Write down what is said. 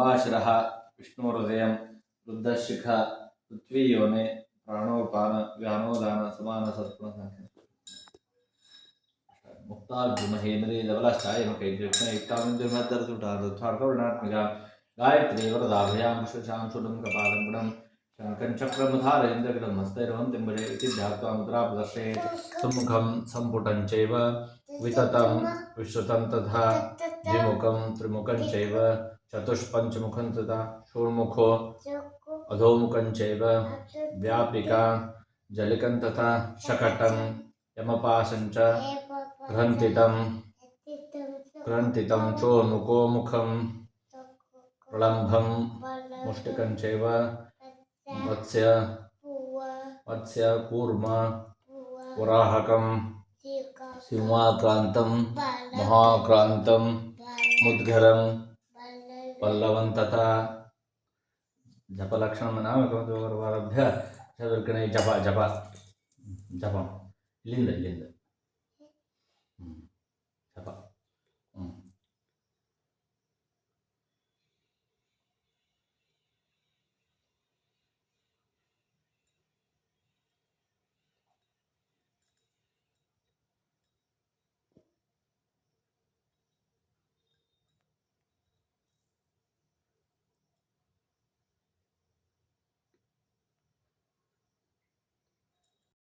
अम्बाशरः विष्णुहृदयं रुद्धशिख पृथ्वीयोने प्राणोपान व्यानोदान समानसत्पुणसङ्ख्यम् मुक्ताभ्युमहेन्द्रे धवलश्चायमकैर्युक्तयुक्तामञ्जुर्मद्धरसुटार्थवर्णात्मिका गायत्री वरदाभयां शुशां गुणं इति ध्यात्वा मुद्रा प्रदर्शयेत् सम्मुखं सम्पुटं चैव विततं विश्रुतं तथा द्विमुखं त्रिमुखं चैव चतुष्पञ्चमुखं तथा षोण्मुखो अधोमुखं चैव व्यापिका जलिकं तथा शकटं यमपाशं च ग्रन्थितं ग्रन्थितं चोर्मुखो मुखं प्रलम्भं मुष्टिकं चैव मत्स्य मत्स्य कूर्म वराहकं सिंहाक्रान्तं महाक्रान्तं मुद्गरं पल्लवं तथा ಜಪಲಕ್ಷಣ ನಾಮಕವಾರಭ್ಯ ಚದುರ್ಕಣೆ ಜಪ ಜಪ ಜಪ ಇಲ್ಲಿಂದ ಇಲ್ಲಿಂದ